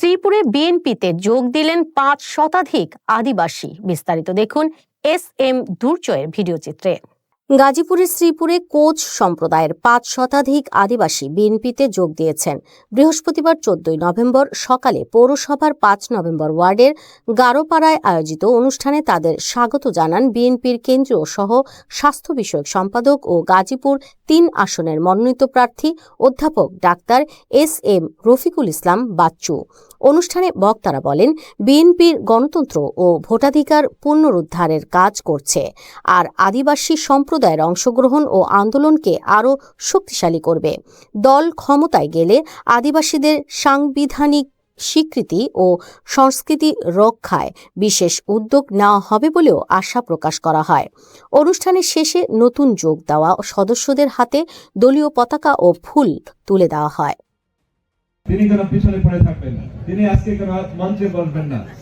শ্রীপুরে বিএনপিতে যোগ দিলেন পাঁচ শতাধিক আদিবাসী। বিস্তারিত দেখুন এস এম দুর্জয়ের ভিডিও চিত্রে। গাজীপুরের শ্রীপুরে কোচ সম্প্রদায়ের পাঁচ শতাধিক আদিবাসী বিএনপিতে যোগ দিয়েছেন। বৃহস্পতিবার চোদ্দই নভেম্বর সকালে পৌরসভার পাঁচ নভেম্বর ওয়ার্ডের গারোপাড়ায় আয়োজিত অনুষ্ঠানে তাদের স্বাগত জানান বিএনপির কেন্দ্রীয় সহ স্বাস্থ্য বিষয়ক সম্পাদক ও গাজীপুর তিন আসনের মনোনীত প্রার্থী অধ্যাপক ডাক্তার এস এম রফিকুল ইসলাম বাচ্চু। অনুষ্ঠানে বক্তারা বলেন, বিএনপির গণতন্ত্র ও ভোটাধিকার পুনরুদ্ধারের কাজ করছে, আর আদিবাসী সম্প্রদায়ের অংশগ্রহণ ও আন্দোলনকে আরও শক্তিশালী করবে। দল ক্ষমতায় গেলে আদিবাসীদের সাংবিধানিক স্বীকৃতি ও সংস্কৃতি রক্ষায় বিশেষ উদ্যোগ নেওয়া হবে বলেও আশা প্রকাশ করা হয়। অনুষ্ঠানের শেষে নতুন যোগ দেওয়া সদস্যদের হাতে দলীয় পতাকা ও ফুল তুলে দেওয়া হয়। তিনি কোনো পিছনে পড়ে থাকবেন না। তিনি আজকে কোনো মঞ্চে বসবেন না।